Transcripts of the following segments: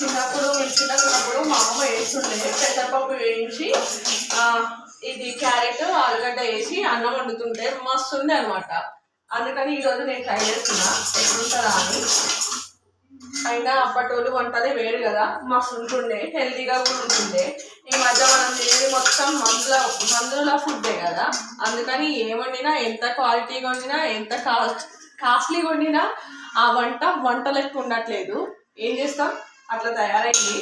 చిన్నప్పుడు మేము చిన్నప్పుడు మా అమ్మ వేస్తుండే పెసరపప్పు వేయించి ఇది క్యారెట్ ఆలుగడ్డ వేసి అన్నం వండుతుంటే మస్తు ఉంది అనమాట అందుకని ఈరోజు నేను ట్రై చేస్తున్నా ఎట్లుంటుందా అని. అయినా అప్పటి వాళ్ళు వంటలే వేరు కదా మస్తు ఉంటుండే హెల్తీగా కూడా ఉంటుండే. ఈ మధ్య మనం తినేది మొత్తం మందుల మందుల ఫుడ్డే కదా. అందుకని ఏ వండినా ఎంత క్వాలిటీగా వండినా ఎంత కా కాస్ట్లీగా వండినా ఆ వంట వంట లెక్క ఉండట్లేదు. ఏం చేస్తాం? అట్లా తయారైంది.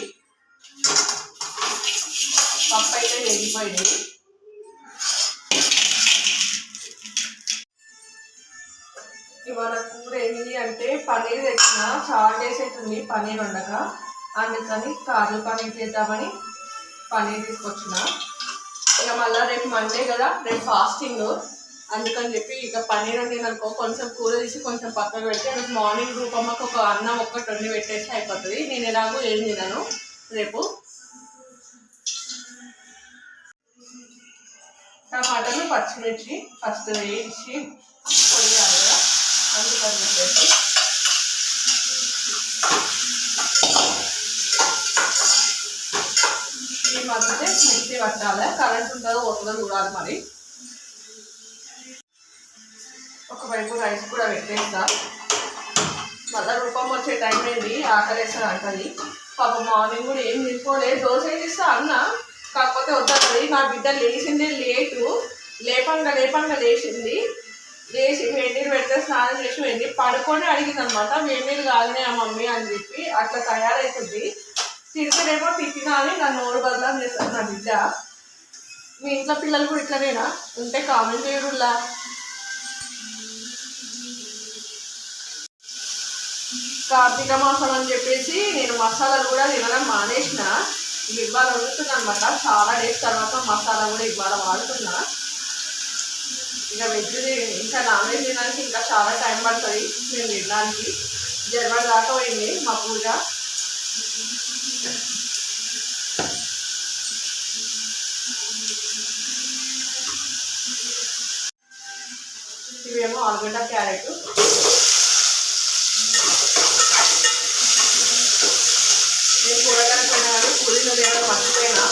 పప్పు అయితే వేగిపోయింది. ఇవాళ కూర ఏంటి అంటే పన్నీర్ తెచ్చిన. చాలా డేస్ అవుతుంది పన్నీర్ వండక. అందుకని కాజు పన్నీర్ చేద్దామని పన్నీర్ తీసుకొచ్చిన. ఇక మళ్ళీ రేపు మండే కదా రేపు ఫాస్టింగ్. అందుకని చెప్పి ఇక పన్నీర్ వండిననుకో కొంచెం కూర తీసి కొంచెం పక్కకు పెడితే రేపు మార్నింగ్ రూపమ్మకు ఒక అన్నం ఒక్కటి వండి పెట్టేసి అయిపోతుంది. నేను ఎలాగో ఏం తినను. రేపు టమాటాలు పచ్చిమిర్చి ఫస్ట్ వేయించి కొయ్యాలి కదా. అందుకని చెప్పేసి ఈ మధ్యనే మిక్సీ పట్టాలి. కరెంట్ ఉంటుందో పోతుందో చూడాలి మరి. ఒకవైపు రైస్ కూడా పెట్టేస్తా. మళ్ళీ రూపం వచ్చే టైం అయింది ఆకలేస్తుంది అంటది. పాప మార్నింగ్ కూడా ఏం తినుకోలేదు దోశ వేసిస్తా అన్న. కాకపోతే వద్దన్నది నా బిడ్డ లేచిందే లేటు. లేపంగా లేపంగా లేచింది. లేచి వేడినీరు పెడితే స్నానం చేసి వెళ్ళి పడుకొని అడిగింది అనమాట వేడినీరు కాదునే ఆ మమ్మీ అని చెప్పి అట్లా తయారవుతుంది తిరిగితేనేమో తిట్టినా అని నా నోరు బదలం చేస్తాను నా బిడ్డ. మీ ఇంట్లో పిల్లలు కూడా ఇట్లనేనా? ఉంటే కామెంట్ చేయరులా కార్తీక మాసం అని చెప్పేసి నేను మసాలాలు కూడా తినడం మానేసిన. ఇవి ఇవాళ వండుతున్నా అనమాట చాలా డేస్ తర్వాత మసాలా కూడా ఇవాళ వాడుతున్నా. ఇక వెజ్ ఇంకా నాన్ వెజ్ తినడానికి ఇంకా చాలా టైం పడుతుంది. మేము తినడానికి. జర్మన్ దాకా పోయింది మా పూజ. ఇవేమో ఆలుగడ్డ క్యారెట్ నేను కూరగాయలు తినగానే పూరీలు తినడం మర్చిపోయినా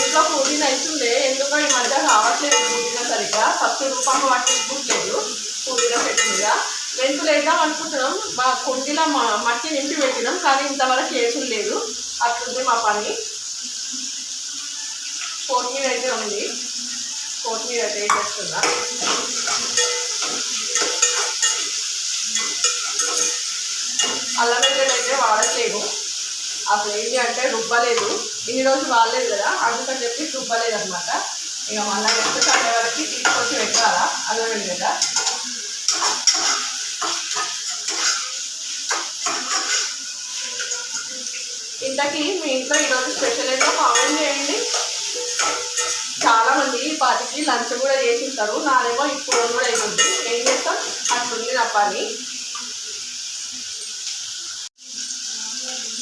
ఇంట్లో పూరీలు అవుతుండే. ఎందుకో ఈ మధ్య రావట్లేదు పూరీల సరిగ్గా. ఫస్ట్ రూపాయలు పట్టించుకోవట్లేదు పూరీల చెట్టు మీద. వెంతులు వేద్దాం అనుకుంటున్నాం. మా కుండీలో మా మట్టి నింపి పెట్టినాం కానీ ఇంతవరకు వేసులు లేదు. అట్లుంది మా పని. కొత్తిమీర అయితే ఉంది. కొత్తిమీర అయితే వేసేస్తున్నా. అల్లం వెల్లుల్లి అయితే వాడట్లేదు. అసలు ఏంటి అంటే రుబ్బలేదు. ఇన్ని రోజు వాడలేదు కదా అందుకని చెప్పి రుబ్బలేదు అనమాట ఇక మళ్ళీ ఎంత సండే వరకు తీసుకొచ్చి పెట్టాలా? అల్లం కదా ఇంతకీ మీ ఇంట్లో ఈరోజు స్పెషల్ ఏంటో కామెంట్ చేయండి. చాలామంది వాటికి పాటికి లంచ్ కూడా చేసి ఉంటారు. నాదేమో ఇప్పుడు కూడా అయిపోతుంది. ఏం చేస్తాం? అట్లుంది నా పని.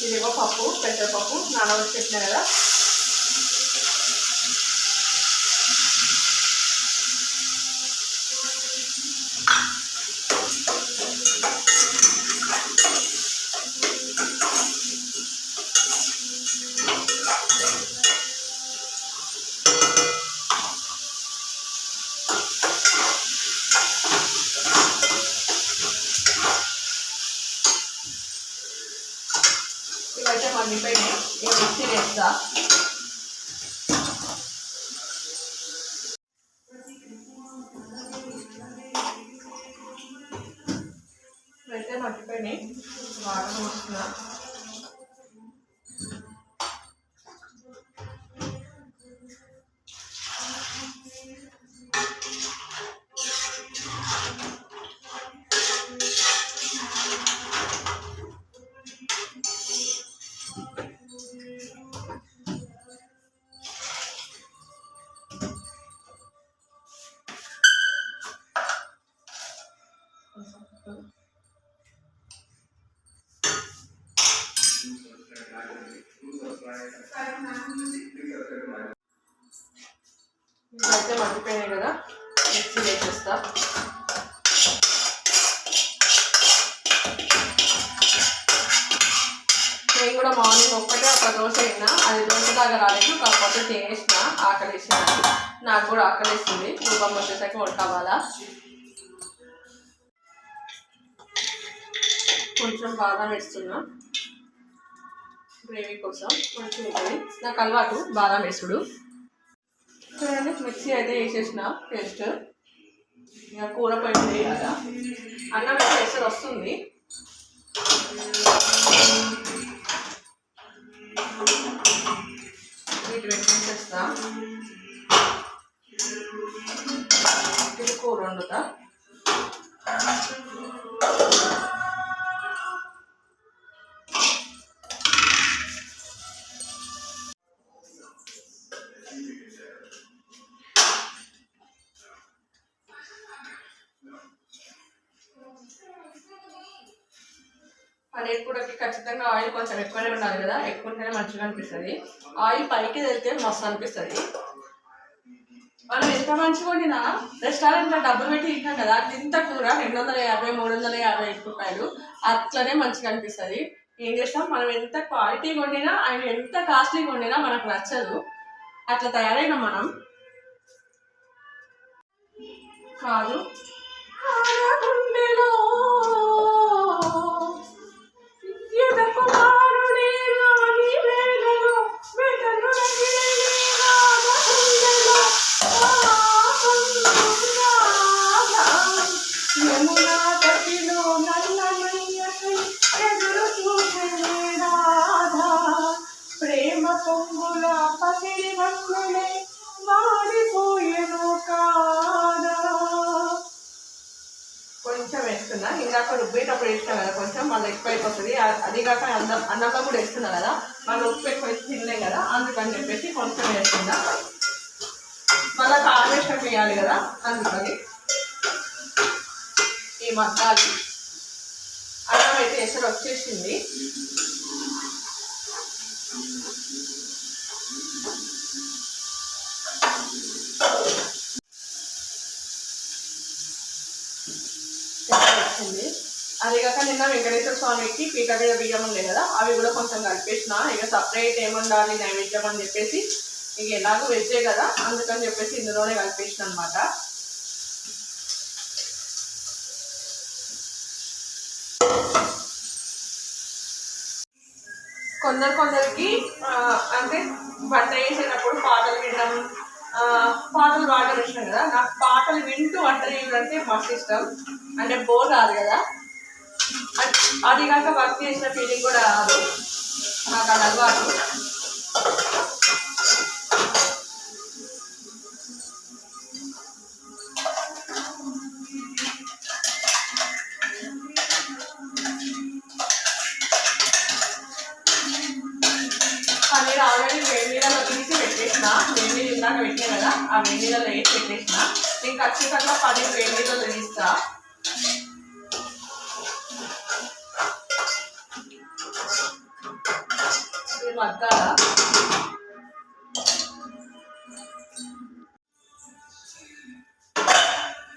ఇదేమో పప్పు పెసరపప్పు నానబెట్టి పెట్టినా కదా? ఒక దోశ అయినా అది రోజు దాకా రాలేదు కాకపోతే తినేసిన ఆకలిసిన. నాకు కూడా ఆకలిస్తుంది. రూపం వచ్చేసరికి వండుకోవాలా? కొంచెం బాదం వేస్తున్నా. గ్రేవీ కోసం కొంచెం ఉంటుంది. నాకు అలవాటు బాదం వేసుడు. చూడండి మిక్సీ అయితే వేసేసిన పేస్ట్. ఇంకా కూర పొయ్యి వేయాలా? అన్నం అయితే వస్తుంది. పెట్టేసేస్తా ఎక్కువనే ఉండాలి కదా ఎక్కువ ఉంటేనే మంచిగా అనిపిస్తుంది. ఆయిల్ పైకి వెళ్తే మస్తు అనిపిస్తుంది. మనం ఎంత మంచిగా వండినా రెస్టారెంట్లో డబ్బులు పెట్టి తింటాం కదా ఇంత కూర రెండు వందల యాభై మూడు వందల యాభై రూపాయలు అట్లనే మంచిగా అనిపిస్తుంది. ఏం చేస్తాం? మనం ఎంత క్వాలిటీ వండినా ఆయన ఎంత కాస్ట్లీ వండినా మనకు నచ్చదు. అట్లా తయారైన మనం. కాదు. ఆడగుండెలో రుబ్బేటప్పుడు వేస్తాం కదా కొంచెం మళ్ళీ ఎక్కువ అయిపోతుంది అదే అది కాక అన్నం అన్నంలో కూడా వేస్తున్నాం కదా మళ్ళీ ఉప్పు ఎక్కువ వేసి తినలేం కదా అందుకని చెప్పేసి కొంచెం వేస్తున్నా మళ్ళీ కారం వేసినట్టు వేయాలి కదా అందుకని. ఈ మసాలి. అన్నం అయితే ఎసరు వచ్చేసింది. ఇందాక నిన్న వెంకటేశ్వర స్వామికి పీట బియ్యం ఉండే కదా అవి కూడా కొంచెం కలిపేసిన. ఇక సపరేట్ ఏముండాలి నైవేద్యం అని చెప్పేసి ఇక ఎలాగో వెజ్జే కదా అందుకని చెప్పేసి ఇందులోనే కలిపేసిన అనమాట కొందరు కొందరికి అంటే వంట చేసేటప్పుడు పాటలు వినడం పాటలు పాటలు పాడడం ఇష్టం కదా. నాకు పాటలు వింటూ వంట చేయడం అంటే మస్తు ఇష్టం. అంటే బోర్ రాదు కదా. అది కాక వర్క్ చేసిన ఫీలింగ్ కూడా రాదు. నాకు అది అలవాటు. పన్నీర్ ఆల్రెడీ వేడి నీళ్ళలో తీసి పెట్టేసిన. వేడి నీళ్ళు ఇందాక పెట్టినా కదా ఆ వేడి నీళ్ళలో వేసి పెట్టేసిన. నేను ఖచ్చితంగా పన్నీర్ వేడి నీళ్ళలో తీస్తాను ఇది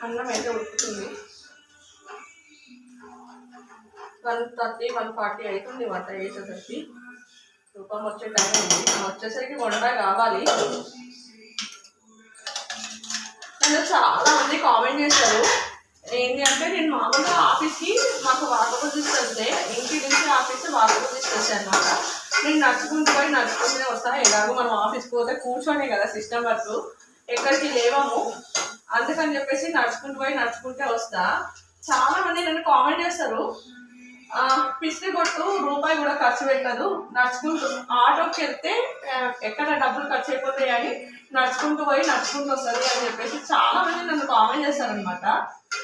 అన్నం అయితే ఉడుకుతుంది. వన్ థర్టీ వన్ ఫార్టీ అవుతుంది వంట వేసేసరికి రూపం వచ్చే టైం ఉంది. వచ్చేసరికి వంట కావాలి. నన్ను చాలా మంది కామెంట్ చేస్తారు ఏంటి అంటే నేను మామూలుగా ఆఫీస్కి మాకు వాకబుల్ తీసుకెళ్తే ఇంటి నుంచి ఆఫీస్ వాకబుల్ తీసుకొచ్చాను అనమాట నేను నడుచుకుంటూ పోయి నడుచుకుంటూనే వస్తాను. ఎలాగో మనం ఆఫీస్కి పోతే కూర్చోనే కదా సిస్టమ్ వర్క్. ఎక్కడికి లేవము. అందుకని చెప్పేసి నడుచుకుంటూ పోయి నడుచుకుంటే వస్తా. చాలా మంది నన్ను కామెంట్ చేస్తారు. ఆ, పిసిరి కొట్టు రూపాయి కూడా ఖర్చు పెట్టదు. నడుచుకుంటూ ఆటోకి వెళ్తే ఎక్కడ డబ్బులు ఖర్చు అయిపోతాయి అని నడుచుకుంటూ పోయి నడుచుకుంటూ వస్తుంది అని చెప్పేసి చాలా మంది నన్ను కామెంట్ చేస్తారనమాట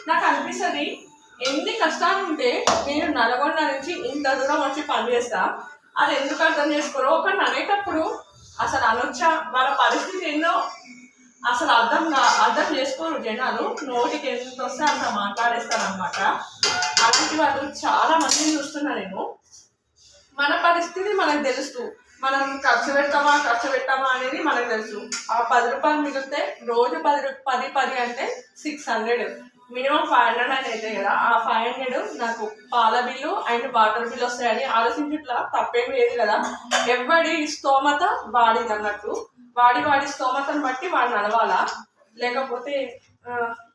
నాకు అనిపిస్తుంది ఎన్ని కష్టాలు ఉంటే నేను నల్గొండ నుంచి ఇంత దూరం వచ్చి పని చేస్తా. అది ఎందుకు అర్థం చేసుకోరు? ఒకరిని అనేటప్పుడు అసలు అనొచ్చా? వాళ్ళ పరిస్థితి ఏందో అసలు అర్థం అర్థం చేసుకోరు జనాలు. నోటికి ఎందుకు వస్తే అంత మాట్లాడేస్తారు అనమాట అలాంటి వాళ్ళు చాలా మందిని చూస్తున్నా నేను. మన పరిస్థితి మనకు తెలుసు. మనం ఖర్చు పెడతామా ఖర్చు పెట్టామా అనేది మనకు తెలుసు. ఆ పది రూపాయలు మిగిలితే రోజు పది రూ- పది పది అంటే six hundred minimum five hundred అని అయితే కదా ఆ ఫైవ్ హండ్రెడ్ నాకు పాల బిల్లు అండ్ వాటర్ బిల్ వస్తాయని ఆలోచించట్లా తప్పేం లేదు కదా. ఎవడి స్తోమత వాడిది అన్నట్టు. వాడి వాడి స్తోమతను బట్టి వాడు నడవాలా? లేకపోతే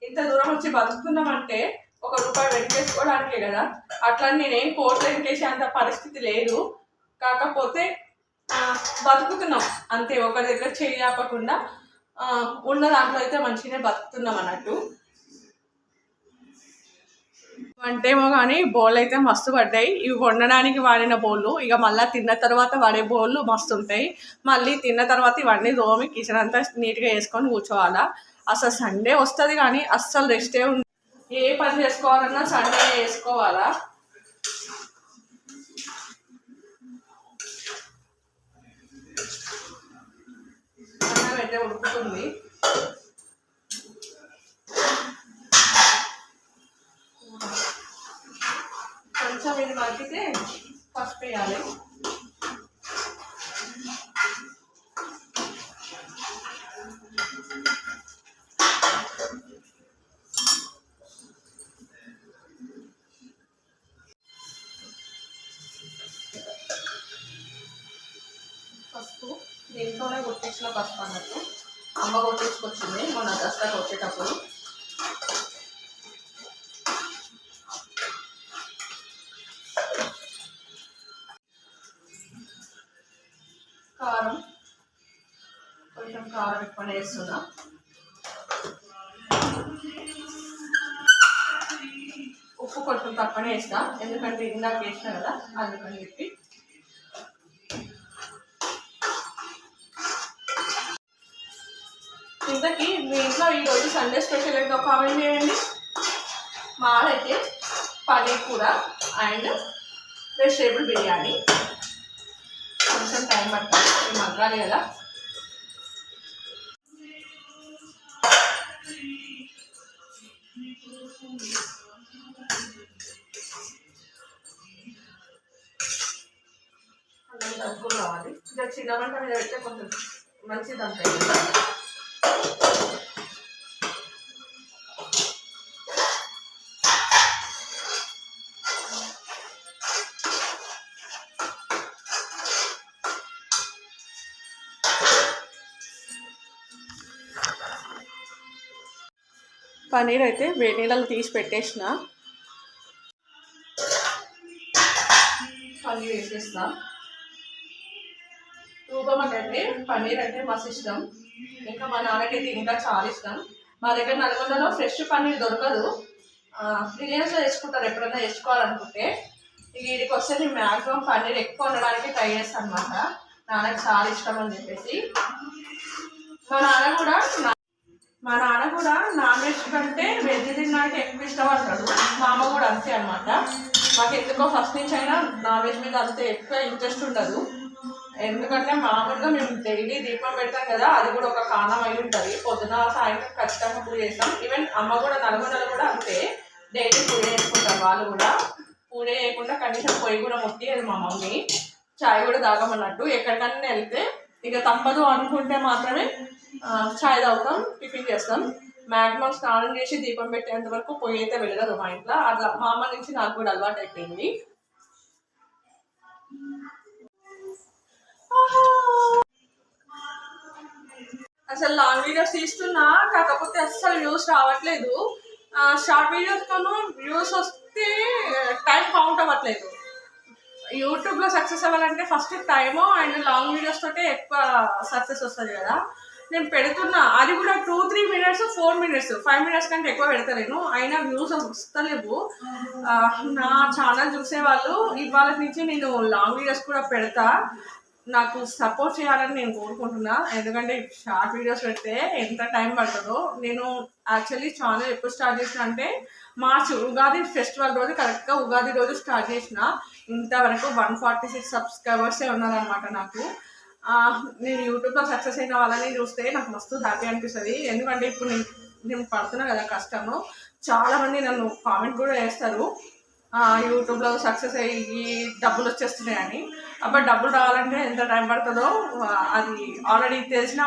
ఇంత దూరం వచ్చి బతుకుతున్నామంటే ఒక రూపాయి వెనకేసుకోవడానికే కదా. అట్లా నేనేం కోట్లు వెనకేసే అంత పరిస్థితి లేదు. కాకపోతే బతుకుతున్నాం. అంతే ఒకరి దగ్గర చేయి ఆపకుండా ఉన్న దాంట్లో అయితే మంచిగానే బతుకుతున్నాం అన్నట్టు. అంటేమో కానీ బౌల్ అయితే మస్తు పడ్డాయి. ఇవి వండడానికి వాడిన బౌళ్ళు. ఇక మళ్ళీ తిన్న తర్వాత వాడే బౌళ్ళు మస్తు ఉంటాయి. మళ్ళీ తిన్న తర్వాత ఇవన్నీ దోమి కిచెన్ అంతా నీట్గా వేసుకొని కూర్చోవాలా? అసలు సండే వస్తుంది కానీ అస్సలు రెస్టే ఉంది ఏ పని చేసుకోవాలన్నా సండే వేసుకోవాలా అన్నం అయితే ఉడుకుతుంది. కొంచెం ఇది మగ్గితే పసుపు వేయాలి పసుపు దీంట్లోనే కొట్టించిన పసుపు అన్నట్టు అమ్మ కొట్టించుకొచ్చింది మొన్న దసరాకి వచ్చేటప్పుడు కారం కొంచెం కారం ఎక్కువ వేస్తున్నా ఉప్పు కొంచెం తక్కువనే వేస్తా ఎందుకంటే ఇందాక వేసిన కదా అందుకని చెప్పి. ఇంతకీ మీ ఇంట్లో ఈరోజు సండే స్పెషల్ ఏంటో కామెంట్ చేయండి. మాదైతే పనీర్ కూర అండ్ వెజిటేబుల్ బిర్యానీ. కొంచెం టైం పడుతుంది. మగ్గాలి కదా. అన్నం రావాలి ఇక చిన్న వంట మీద పెడితే కొంచెం మంచిది అంతే. పన్నీర్ అయితే వేడి నీళ్ళలో తీసి పెట్టేసిన. పన్నీర్ వేసేస్తా. రూపం అంటే పన్నీర్ అంటే మస్తు ఇష్టం. ఇంకా మా నాన్నకైతే ఇంకా చాలా ఇష్టం. మా దగ్గర నల్గొండలో ఫ్రెష్ పన్నీర్ దొరకదు. రిలయన్స్లో తెచ్చుకుంటారు ఎప్పుడన్నా తెచ్చుకోవాలనుకుంటే ఇక వీడికి వస్తే నేను మ్యాక్సిమం పన్నీర్ ఎక్కువ ఉండడానికి ట్రై చేస్తాను అనమాట నాన్నకి చాలా ఇష్టం అని చెప్పేసి. మా నాన్న కూడా మా నాన్న కూడా నాన్ వెజ్ కంటే వెజ్ తినడానికి ఎక్కువ ఇష్టపడతాడు. మా అమ్మ కూడా అంతే అనమాట మాకు ఎందుకో ఫస్ట్ నుంచి అయినా నాన్ వెజ్ మీద అంత ఎక్కువ ఇంట్రెస్ట్ ఉండదు. ఎందుకంటే మామూలుగా మేము డైలీ దీపం పెడతాం కదా అది కూడా ఒక కారణం అయి ఉంటుంది. పొద్దున సాయంత్రం ఖచ్చితంగా పూజ చేస్తాం. ఈవెన్ అమ్మ కూడా నల్గొండలు కూడా అంతే. డైలీ పూజ చేసుకుంటారు వాళ్ళు కూడా. పూజ చేయకుండా కనీసం పొయ్యి కూడా ముట్టి అది మా మమ్మీ. చాయ్ కూడా తాగమన్నట్టు. ఎక్కడికన్నా వెళ్తే ఇక తప్పదు అనుకుంటే మాత్రమే చాయ్ తాగుతాం టిఫిన్ చేస్తాం. మ్యాక్సిమం స్నానం చేసి దీపం పెట్టేంత వరకు పొయ్యి అయితే వెళ్ళదు మా ఇంట్లో. అట్లా మా అమ్మ నుంచి నాకు కూడా అలవాటు అయిపోయింది. అసలు లాంగ్ వీడియోస్ తీస్తున్నా కాకపోతే అస్సలు వ్యూస్ రావట్లేదు. షార్ట్ వీడియోస్ వ్యూస్ వస్తే టైం కౌంట్ అవ్వట్లేదు. యూట్యూబ్లో సక్సెస్ అవ్వాలంటే first time and long videos తోటే ఎక్కువ సక్సెస్ వస్తుంది కదా. నేను పెడుతున్నా. అది కూడా two three minutes four minutes five minutes కంటే ఎక్కువ పెడతలేను అయినా వ్యూస్ వస్తలేవు. నా ఛానల్ చూసే వాళ్ళు ఇవాళ నుంచి నేను లాంగ్ వీడియోస్ కూడా పెడతా. నాకు సపోర్ట్ చేయాలని నేను కోరుకుంటున్నా. ఎందుకంటే షార్ట్ వీడియోస్ పెడితే ఎంత టైం పడుతుందో. నేను యాక్చువల్లీ ఛానల్ ఎప్పుడు స్టార్ట్ చేసిన అంటే మార్చ్ ఉగాది ఫెస్టివల్ రోజు కరెక్ట్గా ఉగాది రోజు స్టార్ట్ చేసిన ఇంతవరకు వన్ ఫార్టీ సిక్స్ సబ్స్క్రైబర్సే ఉన్నారనమాట నాకు. నేను యూట్యూబ్లో సక్సెస్ అయిన వాళ్ళని చూస్తే నాకు మస్తు హ్యాపీ అనిపిస్తుంది. ఎందుకంటే ఇప్పుడు నేను నేను పడుతున్నా కదా కష్టము. చాలామంది నన్ను కామెంట్ కూడా చేస్తారు. యూట్యూబ్లో సక్సెస్ అయ్యి డబ్బులు వచ్చేస్తున్నాయని. అప్పుడు డబ్బులు రావాలంటే ఎంత టైం పడుతుందో అది ఆల్రెడీ తెలిసిన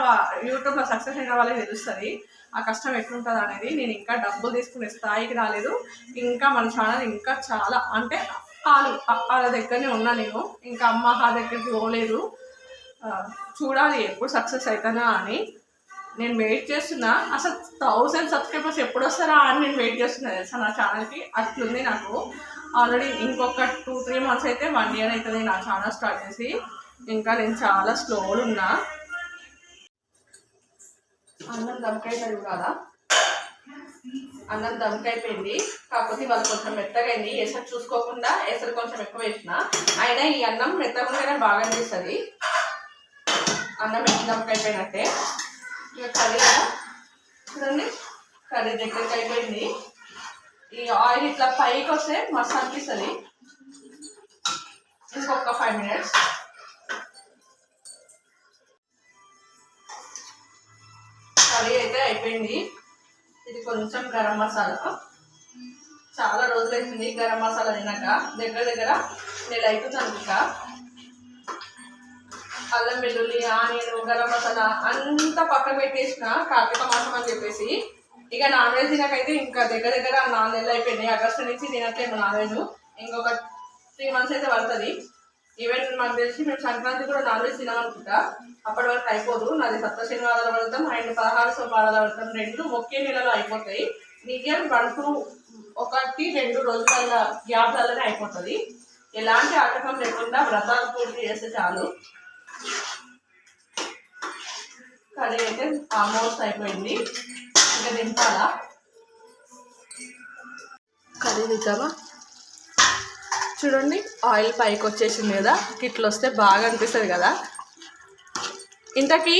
యూట్యూబ్లో సక్సెస్ అయిన వాళ్ళకి తెలుస్తుంది. ఆ కష్టం ఎట్లుంటుంది అనేది నేను ఇంకా డబ్బులు తీసుకునే స్థాయికి రాలేదు. ఇంకా మన ఛానల్ ఇంకా చాలా అంటే వాళ్ళు వాళ్ళ దగ్గరనే ఉన్నా నేను. ఇంకా అమ్మ దగ్గరికి పోలేదు. చూడాలి ఎప్పుడు సక్సెస్ అవుతానా అని. నేను వెయిట్ చేస్తున్నా. అసలు థౌసండ్ సబ్స్క్రైబర్స్ ఎప్పుడు వస్తారా అని నేను వెయిట్ చేస్తున్నా తెలుసా నా ఛానల్కి అట్లుంది నాకు. ఆల్రెడీ ఇంకొక టూ త్రీ మంత్స్ అయితే వన్ ఇయర్ అవుతుంది నా ఛానల్ స్టార్ట్ చేసి. ఇంకా నేను చాలా స్లోలు ఉన్నా. అన్నం దమ్కైపోయింది కదా. అన్నం దమ్కైపోయింది. కాకపోతే వాళ్ళు కొంచెం మెత్తగా అయింది. ఎసరు చూసుకోకుండా ఎసరు కొంచెం ఎక్కువ వేసిన. అయినా ఈ అన్నం మెత్తగా ఉంటేనే బాగా అనిపిస్తుంది. అన్నం ఎంత అయిపోయినట్టే ఇక కర్రీ చూడండి కర్రీ దగ్గరికి అయిపోయింది ఈ ఆయిల్ ఇట్లా పైకి వస్తే మస్తు అనిపిస్తుంది. ఇంకొక ఫైవ్ మినిట్స్ కర్రీ అయితే అయిపోయింది. ఇది కొంచెం గరం మసాలా. చాలా రోజులు గరం మసాలా తిన్నాక దగ్గర దగ్గర నెల అయిపోతుంది ఇంకా. అల్లం వెల్లుల్లి ఆనియన్ గరం మసాలా అంతా పక్కన పెట్టేసిన కార్తీక మాసం అని చెప్పేసి. ఇక నాన్ వెజ్ తినకైతే ఇంకా దగ్గర దగ్గర నాలుగు నెలలు అయిపోయినాయి. ఆగస్టు నుంచి తినట్లేదు నాన్ వెజ్. ఇంకొక త్రీ మంత్స్ అయితే పడుతుంది. ఈవెన్ మాకు తెలిసి మేము సంక్రాంతి కూడా నాన్ వెజ్ తినాలనుకుంటా అప్పటి వరకు అయిపోదు. నాది సప్త శనివారాల పడతాం అండ్ పదహారు సోమవారాల పడతాం. రెండు ఒకే నెలలో అయిపోతాయి. నిజం వన్ టూ ఒకటి రెండు రోజుల గ్యాప్లలోనే అయిపోతుంది. ఎలాంటి ఆటకం లేకుండా వ్రతాలు పూర్తి చేస్తే చాలు. కర్రీ అయితే ఆల్మోస్ట్ అయిపోయింది. ఇంకా దింపాలా కర్రీ దిద్దామా చూడండి ఆయిల్ పైకి వచ్చేసింది కదా ఇట్లా వస్తే బాగా అనిపిస్తుంది కదా. ఇంతకీ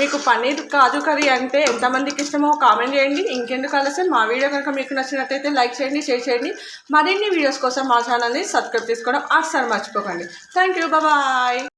మీకు పన్నీర్ కాజు కర్రీ అంటే ఎంతమందికి ఇష్టమో కామెంట్ చేయండి. ఇంకెందుకు ఆలస్యం? మా వీడియో కనుక మీకు నచ్చినట్టయితే లైక్ చేయండి షేర్ చేయండి. మరిన్ని వీడియోస్ కోసం మా ఛానల్ని సబ్స్క్రైబ్ చేసుకోవడం అస్సలు మర్చిపోకండి. Thank you bye